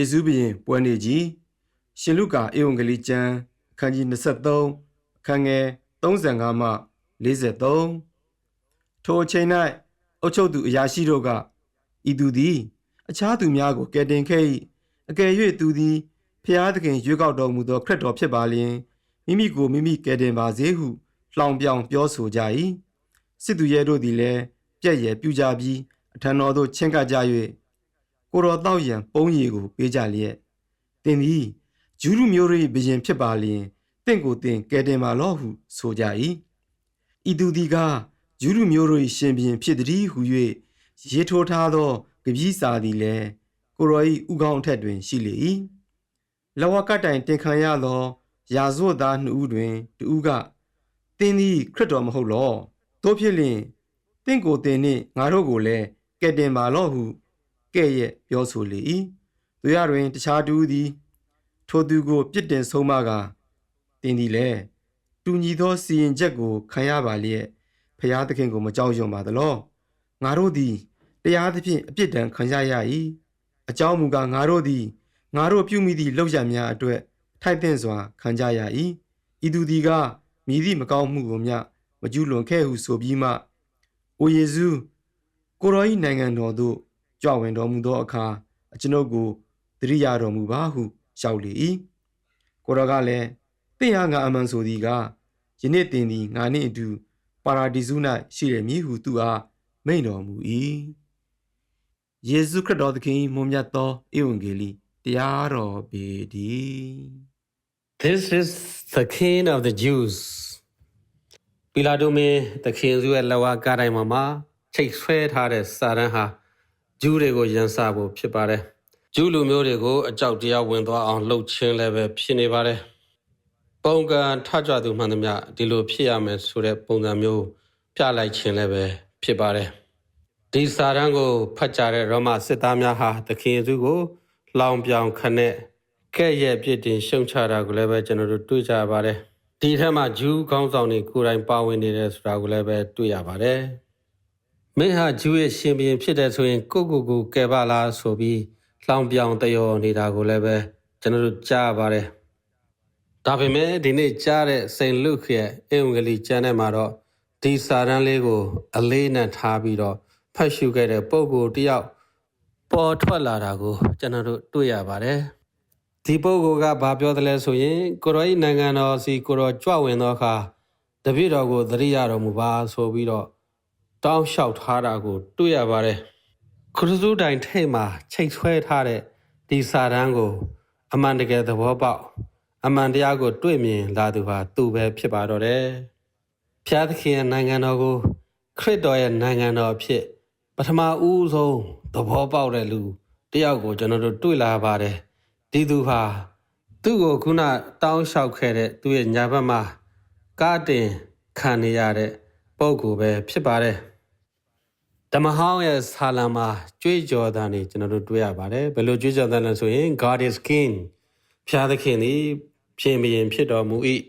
ယေရှုဘုရင်ပွဲနေကြီးရှင်လုကာဧဝံဂေလိကျမ်းအခန်းကြီး23အခန်းငယ်35မှ43ထိုအချိန်၌အုတ်ချုပ်သူအရာရှိတို့ကဤသူသည် အခြားသူများကိုကယ်တင်ခဲ့၏အကယ်၍သူသည်ဖျားသခင်ရွေးကောက်တော်မူသောခရစ်တော်ဖြစ်ပါလျင်မိမိကိုမိမိကယ်တင်ပါစေဟုလှောင်ပြောင်ပြောဆိုကြ၏စစ်သူရဲတို့သည်လည်းပြက်ရယ်ပြူကြပြီးအထံတော်သို့ချဉ်ကပ်ကြ၍ ကိုတော်တောက်ရန်ပုံးရည်ကိုပေးကြလျက်တင်သည်ဂျူးလူမျိုးတို့၏ဘုရင်ဖြစ်ပါလျင်တင့်ကိုတင်ကယ်တင်ပါလော့ဟုဆိုကြ၏ဤသူသည်ကဂျူးလူမျိုးတို့၏ရှင်ဘုရင်ဖြစ်သည်ဟု၍ရေးထိုးထားသောကပည့်စာသည်လည်းကိုတော်၏ဥကောင်းအထက်တွင်ရှိလေ၏လဝကတိုင်တင်ခံရသောရာဇဝတ်သားနှစ်ဦးတွင်တဦးကတင်းသည်ခရစ်တော်မဟုတ်လောတို့ဖြစ်လျင်တင့်ကိုတင်နှင့်ငါတို့ကိုလည်းကဲ့တင်ပါလော့ဟု ကဲ့ရဲ့ပြောဆိုလေ၏သူရတွင် တခြားတူသည် ထိုသူကိုပြစ်တင်ဆုံးမကတင်းသည်လည်းတူညီသောစီရင်ချက်ကိုခံရပါလျက်ဖျားသခင်ကိုမကြောက်ရွံ့ပါသလောငါတို့သည်တရားသဖြင့်အပြစ်ဒဏ်ခံရရ၏အကြောင်းမူကားငါတို့သည်ငါတို့ပြုမိသည့်လောက်ရများအတွက်ထိုက်သင့်စွာခံကြရ၏ဤသူသည်ကမြည်သည့်မကောင်းမှုကိုမျှမကျူးလွန်ခဲ့ဟုဆိုပြီးမှအိုယေစုကိုရောဤနိုင်ငံတော်သို့ ကြွဝင်တော်မူသောအခါအကျွန်ုပ်ကိုတရိယာတော်မူပါဟုလျှောက်လေ၏ကိုရောကလည်းတင့်ဟာငါအမှန်ဆိုသည်ကယနေ့တင်သည်ငါနှင့်အတူပါရာဒီစု၌ရှိရမည်ဟုသူအားမိန့်တော်မူ၏ယေရှုခရစ်တော်သခင်မွန်မြတ်သောဧဝံဂေလိတရားတော်ပေတည်း This is the king of the Jews ပီလာတိုမင်းသခင်စုရဲ့လက်ဝါးကားတိုင်းမှာမှာချိတ်ဆွဲထားတဲ့စာရန်ဟာ ဂျူးတွေကိုရန်စဖို့ဖြစ်ပါတယ်ဂျူးလူမျိုးတွေကိုအကြောက်တရားဝင်သွားအောင်လှုပ်ချင်းလည်းပဲဖြစ်နေပါတယ်ပုံကံထကြွသူမှန်သမျှဒီလိုဖြစ်ရမယ်ဆိုတဲ့ပုံစံမျိုးပြလိုက်ခြင်းလည်းပဲဖြစ်ပါတယ်ဒီစာရန်ကိုဖတ်ကြတဲ့ရောမစစ်သားများဟာသခင်ယေရှုကိုလောင်ပြောင်ခနဲ့ကဲ့ရဲ့ပြစ်တင်ရှုံချတာကိုလည်းပဲကျွန်တော်တို့တွေ့ကြရပါတယ်ဒီထက်မှဂျူးခေါင်းဆောင်တွေကိုယ်တိုင်ပါဝင်နေတယ်ဆိုတာကိုလည်းပဲတွေ့ရပါတယ် မင်းဟာဂျူးရဲ့ရှင်ဘုရင်ဖြစ်တဲ့ဆိုရင်ကိုကိုကိုကယ်ပါလားဆိုပြီးလောင်ပြောင်တယောနေတာကိုလည်းပဲကျွန်တော်တို့ကြားရပါတယ်ဒါပေမဲ့ဒီနေ့ကြားတဲ့စိန်လုခရဲ့အင်္ဂလိပ်ကျမ်းထဲမှာတော့ဒီစာရန်လေးကို အလေးနဲ့ထားပြီးတော့ဖတ်ရှုခဲ့တဲ့ပုံကိုတယောက်ပေါ်ထွက်လာတာကို ကျွန်တော်တို့တွေ့ရပါတယ်ဒီပုံကဘာပြောတယ်လဲဆိုရင်ကိုရောဤနိုင်ငံတော်စီကိုရောကြွဝင်သောအခါတပည့်တော်ကိုသတိရတော်မူပါဆိုပြီးတော့ တောင်းလျှောက်ထားတာကို တွေ့ရပါတယ်ခရစ်တုတိုင်ထိတ်မှာချိတ်ဆွဲထားတဲ့ဒီစာတန်းကို အမှန်တကယ်သဘောပေါက်အမှန်တရားကိုတွေ့မြင်လာသူဟာသူပဲဖြစ်ပါတော့တယ်ဖျားသခင်ရဲ့နိုင်ငံတော်ကို ခရစ်တော်ရဲ့နိုင်ငံတော်ဖြစ်ပထမဦးဆုံးသဘောပေါက်တဲ့လူတယောက်ကိုကျွန်တော်တို့တွေ့လာပါတယ်ဒီသူဟာသူ့ကိုခုနတောင်းလျှောက်ခဲ့တဲ့သူ့ရဲ့ညာဘက်မှာကားတင်ခံနေရတဲ့ပုံကိုပဲဖြစ်ပါတယ် ဓမ္မဟောင်းရဲ့ဆာလံမှာကြွေးကြော်တာနေကျွန်တော်တို့တွေ့ရပါတယ်ဘယ်လိုကြွေးကြော်တာလဲဆိုရင် God is king ဖျားသခင်သည်ရှင်ဘုရင်ဖြစ်တော်မူ၏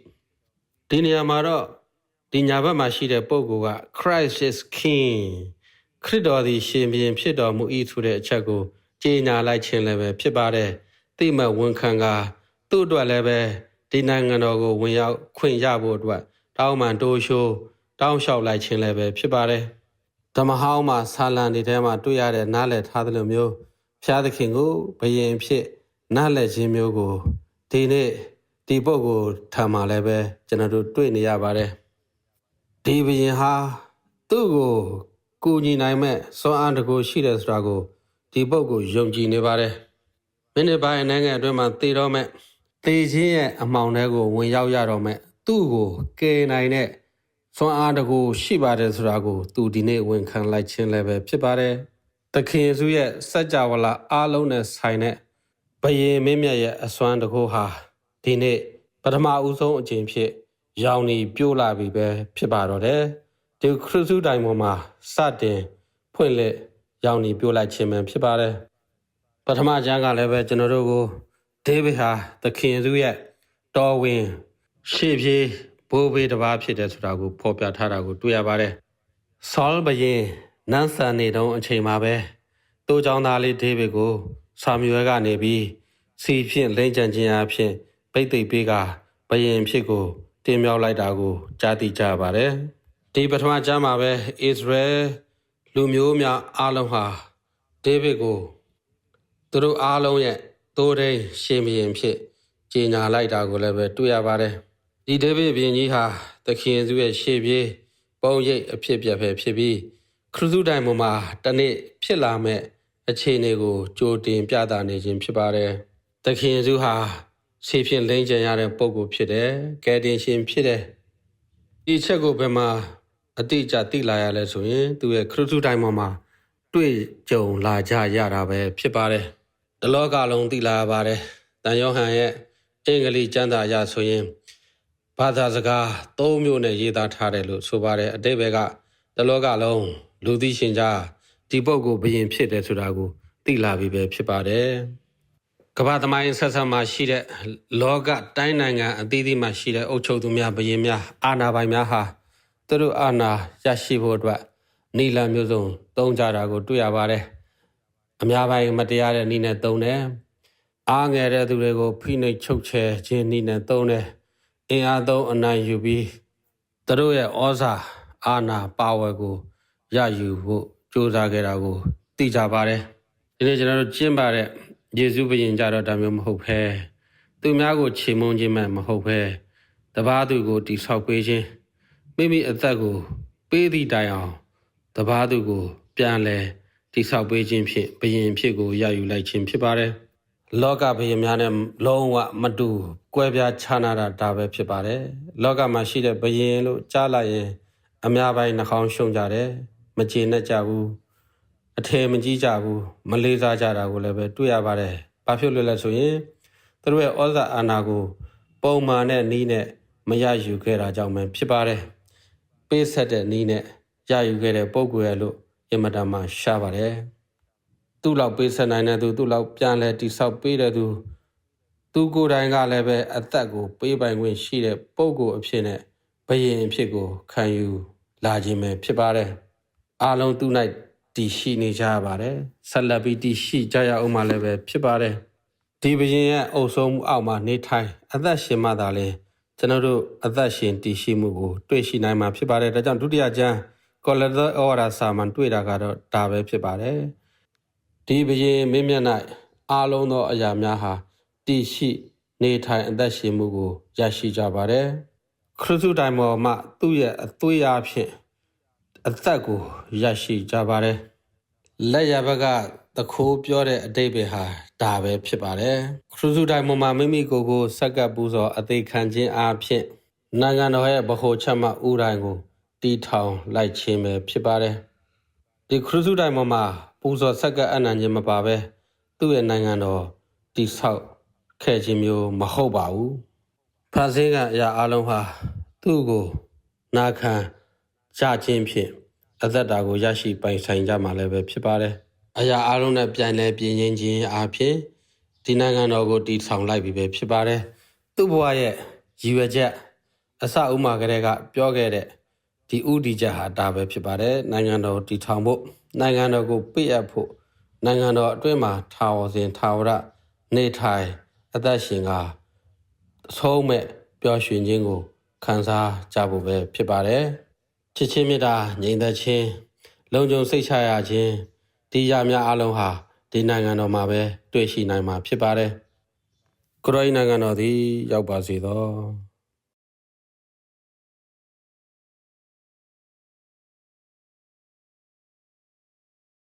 ဒီနေရာမှာတော့ဒီညာဘက်မှာရှိတဲ့ပုံက Christ is king ခရစ်တော်သည်ရှင်ဘုရင်ဖြစ်တော်မူ၏ဆိုတဲ့အချက်ကိုကြေညာလိုက်ခြင်းလည်းပဲဖြစ်ပါတယ်တိမတ်ဝန်ခံကသူ့အတွက်လည်းပဲဒီနိုင်ငံတော်ကိုဝင်ရောက်ခွင့်ရဖို့အတွက်တောင်းပန်တိုးရှိုးတောင်းလျှောက်လိုက်ခြင်းလည်းပဲဖြစ်ပါတယ် ဓမ္မဟောင်းမှာဆာလံတွေထဲမှာတွေ့ရတဲ့နားလည်ထားသလိုမျိုးဖျားသခင်ကိုဘယင်ဖြစ်နားလည်ခြင်းမျိုးကိုဒီနေ့ဒီပုဂ္ဂိုလ်ထံမှာလည်းပဲကျွန်တော်တို့တွေ့နေရပါတယ်ဒီဘယင်ဟာသူ့ကိုကူညီနိုင်မဲ့စွမ်းအားတကူရှိတယ်ဆိုတာကိုဒီပုဂ္ဂိုလ်ယုံကြည်နေပါတယ်မိနစ်ပိုင်းနိုင်ငံအတွင်းမှာတည်တော့မဲ့တည်ခြင်းရဲ့အမှောင်တွေကိုဝင်ရောက်ရတော့မဲ့သူ့ကိုကယ်နိုင်တဲ့ စွမ်းအားတကူရှိပါတယ်ဆိုတာကို သူဒီနေ့ဝန်ခံလိုက်ခြင်းလည်းပဲဖြစ်ပါတယ်သခင်ယေရှုရဲ့စัจ java လာအားလုံးနဲ့ဆိုင်တဲ့ဘယင်မင်းမြတ်ရဲ့အစွမ်းတကူဟာဒီနေ့ပထမဦးဆုံးအချိန်ဖြစ် ရောင်နေပြိုးလာပြီပဲဖြစ်ပါတော့တယ်ဒီခရစ်စုတိုင်ပေါ်မှာစတင်ဖွင့်လက်ရောင်နေပြိုးလိုက်ခြင်းပဲဖြစ်ပါတယ်ပထမကျမ်းကလည်းပဲကျွန်တော်တို့ကိုဒေးဗစ်ဟာသခင်ယေရှုရဲ့တော်ဝင်ရှေ့ပြေး ဘိုးဘေးတစ်ပါးဖြစ်တယ်ဆိုတာကိုဖော်ပြထားတာကိုတွေ့ရပါတယ်။ဆောလ်ဘရင်နန်းဆန်နေတုန်းအချိန်မှာပဲတိုးချောင်းသားလေးဒေးဗစ်ကိုဆာမြွယ်ကနေပြီးစီဖြင့်လိမ့်ကြံခြင်းအဖြစ်ဗိတ်သိက်ပေးကဘယင်ဖြစ်ကိုတင်မြောက်လိုက်တာကိုကြားသိကြပါတယ်ဒီပထမကြားမှာပဲဣသရေလလူမျိုးများအားလုံးဟာဒေးဗစ်ကိုသူတို့အားလုံးရဲ့သိုးထိန်ရှင်ဘုရင်ဖြစ်ကြီးညာလိုက်တာကိုလည်းပဲတွေ့ရပါတယ် ဒီဒေးဗစ်ဘုရင်ကြီးဟာသခင်ယေရှုရဲ့ရှေ့ပြေးပုံရိပ်အဖြစ်ပြက်ပဲဖြစ်ပြီးခရစ်သူတိုင်ပေါ်မှာတနေ့ဖြစ်လာမဲ့အခြေအနေကိုကြိုတင်ပြသနေခြင်းဖြစ်ပါတယ်သခင်ယေရှုဟာဆေးဖြင့်လိမ့်ကြံရတဲ့ပုံကိုဖြစ်တယ်ကယ်တင်ရှင်ဖြစ်တယ်ဒီချက်ကိုဘယ်မှာအတိအကျသိလာရလဲဆိုရင်သူရဲ့ခရစ်သူတိုင်ပေါ်မှာတွေ့ကြုံလာကြရတာပဲဖြစ်ပါတယ်တလောကလုံးသိလာရပါတယ်တန်ယောဟန်ရဲ့အင်္ဂလိပ်ကျမ်းစာအရဆိုရင် ဘာသာစကား၃မျိုးနဲ့ရေးသားထားတယ်လို့ဆိုပါတယ်အတိတ်ဘက်ကတလောကလုံးလူသိရှင်ကြားဒီပုဂ္ဂိုလ်ဘယင်ဖြစ်တယ်ဆိုတာကိုသိလာပြီပဲဖြစ်ပါတယ်ကမ္ဘာသမိုင်းဆက်ဆက်မှာရှိတဲ့လောကတိုင်းနိုင်ငံအသီးသီးမှာရှိတဲ့အုပ်ချုပ်သူများဘယင်များအာဏာပိုင်များဟာသူတို့အာဏာရရှိဖို့အတွက်နီလန်မျိုးစုံတုံးကြတာကိုတွေ့ရပါတယ်အများပိုင်းမတရားတဲ့နီနဲ့တုံးတယ်အားငယ်တဲ့သူတွေကိုဖိနှိပ်ချုပ်ချယ်ခြင်းနီနဲ့တုံးတယ် အင်အားသုံးအနိုင်ယူပြီးသူတို့ရဲ့ဩဇာအာဏာပါဝယ်ကိုရယူဖို့ကြိုးစားခဲ့တာကိုသိကြပါတယ်ဒီနေ့ကျွန်တော်တို့ကျင့်ပါတဲ့ယေရှုဘုရင်ကြတော့ဒါမျိုးမဟုတ်ဘဲသူများကိုချေမုန်းခြင်းမှမဟုတ်ဘဲတပားသူကိုတိဆောက်ပေးခြင်းမိမိအသက်ကို ပေးသည့်တိုင်အောင်တပားသူကို ပြန်လဲတိဆောက်ပေးခြင်းဖြင့်ဘုရင်ဖြစ်ကိုရယူလိုက်ခြင်းဖြစ်ပါတယ် လောကဘုရင်များနဲ့လုံးဝမတူကွဲပြားခြားနာတာဒါပဲဖြစ်ပါတယ်လောကမှာရှိတဲ့ဘုရင်လို့ကြားလိုက်ရင် အများပိုင်းနှာခေါင်းရှုံကြတယ်မကျေနပ်ကြဘူးအထည်မကြီးကြဘူးမလေးစားကြတာကိုလည်းပဲတွေ့ရပါတယ်ဘာဖြစ်လို့လဲဆိုရင်သူတို့ရဲ့ဩဇာအာဏာကို ပုံမှန်တဲ့နီးနဲ့မရယူခဲ့တာကြောင့်ပဲဖြစ်ပါတယ်ပေးဆက်တဲ့နီးနဲ့ရယူခဲ့တဲ့ပုံကွယ်လို့အင်မတန်မှရှားပါတယ် သူ့လောက်ပေးဆက်နိုင်တဲ့သူသူ့လောက်ပြန်လဲတိဆောက်ပေးတဲ့သူသူကိုယ်တိုင်ကလည်းပဲအသက်ကို ပေးပိုင်ခွင့်ရှိတဲ့ပုံကိုအဖြစ်နဲ့ဘယင်အဖြစ်ကိုခံယူလာခြင်းပဲဖြစ်ပါတယ်အားလုံးသူ၌တည်ရှိနေကြရပါတယ်ဆက်လက်ပြီးတည်ရှိကြရအောင်မှလည်းပဲဖြစ်ပါတယ်ဒီဘရင်ရဲ့အုပ်ဆုံးမှုအောက်မှာနေထိုင်အသက်ရှင်မှသာလေကျွန်တော်တို့အသက်ရှင်တည်ရှိမှုကိုတွေ့ရှိနိုင်မှာဖြစ်ပါတယ်ဒါကြောင့်ဒုတိယကျမ်းကောလသောဩဝါဒစာမှာတွေ့တာကတော့ဒါပဲဖြစ်ပါတယ် ဒီဘရင်မင်းမြတ်၌အားလုံးသောအရာများဟာတည်ရှိနေထိုင်အသက်ရှင်မှုကိုရရှိကြပါတယ်ခရစ်သူတိုင်ပေါ်မှာသူ့ရဲ့အသွေးအားဖြင့်အသက်ကိုရရှိကြပါတယ်လက်ရဘက်ကတခိုးပြောတဲ့အတိတ်ပဲဟာဒါပဲဖြစ်ပါတယ်ခရစ်သူတိုင်ပေါ်မှာမိမိကိုယ်ကိုစက္ကပ်ပူဇော်အသေးခံခြင်းအားဖြင့်နိုင်ငံတော်ရဲ့ဗဟိုချက်မှဥတိုင်းကိုတီထောင်လိုက်ခြင်းပဲဖြစ်ပါတယ်ဒီခရစ်သူတိုင်ပေါ်မှာ ပူဇော်စက္ကပ်အနံ့ခြင်းမပါပဲသူ့ရဲ့နိုင်ငံတော်တိဆောက်ခဲ့ခြင်းမျိုးမဟုတ်ပါဘူးဖာစင်းကအရာအလုံးဟာသူ့ကိုနာခံကြခြင်းဖြင့်အသက်တာကိုရရှိပိုင်ဆိုင်ကြမှာလည်းပဲဖြစ်ပါတယ်အရာအလုံးနဲ့ပြန်လဲပြင်းရင်းခြင်းအပြင်ဒီနိုင်ငံတော်ကိုတည်ဆောင်လိုက်ပြီပဲဖြစ်ပါတယ်သူ့ဘဝရဲ့ရည်ရွယ်ချက်အစအုံမှာကလေးကပြောခဲ့တဲ့ ဒီဥတီချက်ဟာဒါပဲဖြစ်ပါတယ်နိုင်ငံတော်တည်ထောင်ဖို့နိုင်ငံတော်ကိုပြည့်အပ်ဖို့နိုင်ငံတော်အတွင်းမှာထာဝစဉ်ထာဝရနေထိုင်အသက်ရှင်ကအဆုံးမဲ့ပျော်ရွှင်ခြင်းကိုခံစားကြဖို့ပဲဖြစ်ပါတယ်ချစ်ချင်းမြတ်တာငြိမ်သက်ခြင်းလုံခြုံစိတ်ချရခြင်းဒီရများအလုံးဟာဒီနိုင်ငံတော်မှာပဲတွေ့ရှိနိုင်မှာဖြစ်ပါတယ်ကိုရိုင်းနိုင်ငံတော်သည်ရောက်ပါစေသော